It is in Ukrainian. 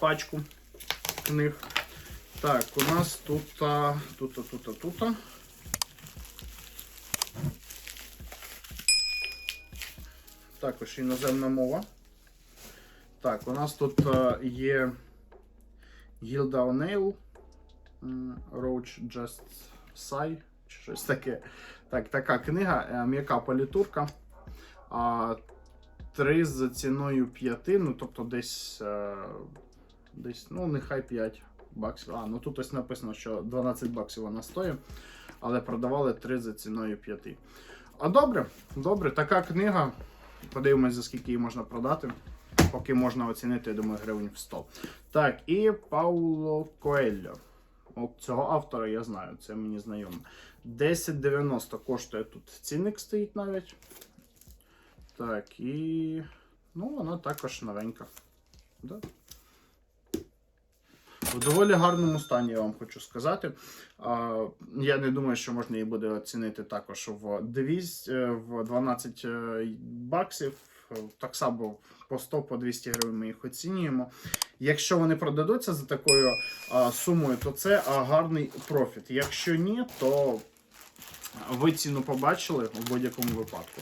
пачку книг. Так, у нас тут, тут, а, тут, тут. Також іноземна мова. Так, у нас тут е, є Гілда O'Neill, Roach Just Sigh, чи щось таке. Так, така книга, е, м'яка політурка. Три з ціною п'яти, ну тобто десь, е, десь, ну, нехай 5 баксів. А, ну тут ось написано, що 12 баксів вона стоїть, але продавали 3 за ціною 5. А добре, добре, така книга. Подивимось, за скільки її можна продати. Поки можна оцінити, я думаю, гривень в 100. Так, і Пауло Коельо. От цього автора я знаю, це мені знайомо. 10,90 коштує тут цінник стоїть навіть. Так, і. Ну, вона також новенька. Да. В доволі гарному стані, я вам хочу сказати. Я не думаю, що можна її буде оцінити також в 200, е, в 12 е, баксів. Так само по 100 по 200 гривень ми їх оцінюємо. Якщо вони продадуться за такою сумою, то це гарний профіт. Якщо ні, то ви ціну побачили в будь-якому випадку.